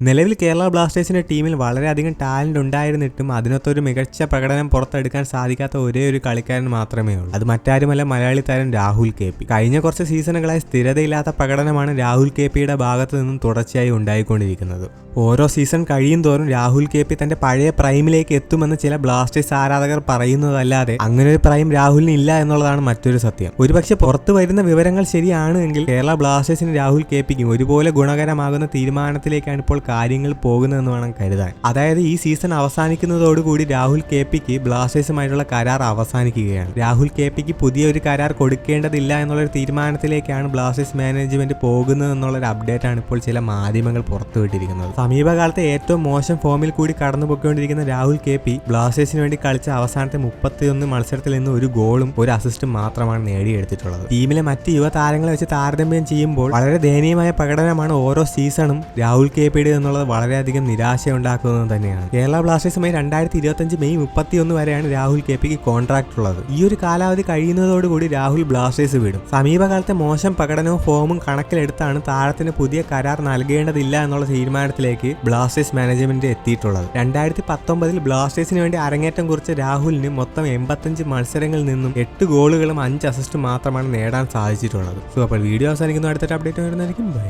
നിലവിൽ കേരള ബ്ലാസ്റ്റേഴ്സിന്റെ ടീമിൽ വളരെയധികം ടാലന്റ് ഉണ്ടായിരുന്നിട്ടും അതിനകത്തൊരു മികച്ച പ്രകടനം പുറത്തെടുക്കാൻ സാധിക്കാത്ത ഒരേ ഒരു കളിക്കാരൻ മാത്രമേ ഉള്ളൂ. അത് മറ്റാരുമല്ല മലയാളി താരം രാഹുൽ കെ പി. കഴിഞ്ഞ കുറച്ച് സീസണുകളായി സ്ഥിരതയില്ലാത്ത പ്രകടനമാണ് രാഹുൽ കെ പിയുടെ ഭാഗത്തു നിന്നും തുടർച്ചയായി ഉണ്ടായിക്കൊണ്ടിരിക്കുന്നത്. ഓരോ സീസൺ കഴിയും തോറും രാഹുൽ കെ പി തന്റെ പഴയ പ്രൈമിലേക്ക് എത്തുമെന്ന് ചില ബ്ലാസ്റ്റേഴ്സ് ആരാധകർ പറയുന്നതല്ലാതെ അങ്ങനെ ഒരു പ്രൈം രാഹുലിന് ഇല്ല എന്നുള്ളതാണ് മറ്റൊരു സത്യം. ഒരുപക്ഷെ പുറത്തു വരുന്ന വിവരങ്ങൾ ശരിയാണ് എങ്കിൽ കേരള ബ്ലാസ്റ്റേഴ്സിന് രാഹുൽ കെ പിക്കും ഒരുപോലെ ഗുണകരമാകുന്ന തീരുമാനത്തിലേക്കാണ് ഇപ്പോൾ കാര്യങ്ങൾ പോകുന്നതെന്ന് വേണം കരുതാൻ. അതായത് ഈ സീസൺ അവസാനിക്കുന്നതോടുകൂടി രാഹുൽ കെ പിക്ക് ബ്ലാസ്റ്റേഴ്സുമായിട്ടുള്ള കരാർ അവസാനിക്കുകയാണ്. രാഹുൽ കെ പിക്ക് പുതിയ ഒരു കരാർ കൊടുക്കേണ്ടതില്ല എന്നുള്ളൊരു തീരുമാനത്തിലേക്കാണ് ബ്ലാസ്റ്റേഴ്സ് മാനേജ്മെന്റ് പോകുന്നത് എന്നുള്ളൊരു അപ്ഡേറ്റ് ആണ് ഇപ്പോൾ ചില മാധ്യമങ്ങൾ പുറത്തുവിട്ടിരിക്കുന്നത്. സമീപകാലത്തെ ഏറ്റവും മോശം ഫോമിൽ കൂടി കടന്നുപോയിക്കൊണ്ടിരിക്കുന്ന രാഹുൽ കെ പി ബ്ലാസ്റ്റേഴ്സിന് വേണ്ടി കളിച്ച അവസാനത്തെ മുപ്പത്തിയൊന്ന് മത്സരത്തിൽ നിന്ന് ഒരു ഗോളും ഒരു അസിസ്റ്റും മാത്രമാണ് നേടിയെടുത്തിട്ടുള്ളത്. ടീമിലെ മറ്റ് യുവതാരങ്ങളെ വെച്ച് താരതമ്യം ചെയ്യുമ്പോൾ വളരെ ദയനീയമായ പ്രകടനമാണ് ഓരോ സീസണും രാഹുൽ കെ പിയുടെ എന്നുള്ളത് വളരെയധികം നിരാശയുണ്ടാക്കുന്നത് തന്നെയാണ്. കേരള ബ്ലാസ്റ്റേഴ്സുമായി രണ്ടായിരത്തി ഇരുപത്തഞ്ച് മെയ് മുപ്പത്തിയൊന്ന് വരെയാണ് രാഹുൽ കെ പിക്ക് കോൺട്രാക്ട് ഉള്ളത്. ഈ ഒരു കാലാവധി കഴിയുന്നതോടുകൂടി രാഹുൽ ബ്ലാസ്റ്റേഴ്സ് വിടും. സമീപകാലത്തെ മോശം പ്രകടനവും ഫോമും കണക്കിലെടുത്താണ് താരത്തിന് പുതിയ കരാർ നൽകേണ്ടതില്ല എന്നുള്ള തീരുമാനത്തിലേക്ക് ബ്ലാസ്റ്റേഴ്സ് മാനേജ്മെന്റ് എത്തിയിട്ടുള്ളത്. രണ്ടായിരത്തി പത്തൊമ്പതിൽ ബ്ലാസ്റ്റേഴ്സിന് വേണ്ടി അരങ്ങേറ്റം കുറിച്ച രാഹുലിന് മൊത്തം എൺപത്തഞ്ച് മത്സരങ്ങളിൽ നിന്നും എട്ട് ഗോളുകളും അഞ്ച് അസിസ്റ്റും മാത്രമാണ് നേടാൻ സാധിച്ചിട്ടുള്ളത്. സോ അപ്പോൾ വീഡിയോ അവസാനിക്കുന്നു. അടുത്തൊരു അപ്ഡേറ്റ് വരുന്നതായിരിക്കും. ബൈ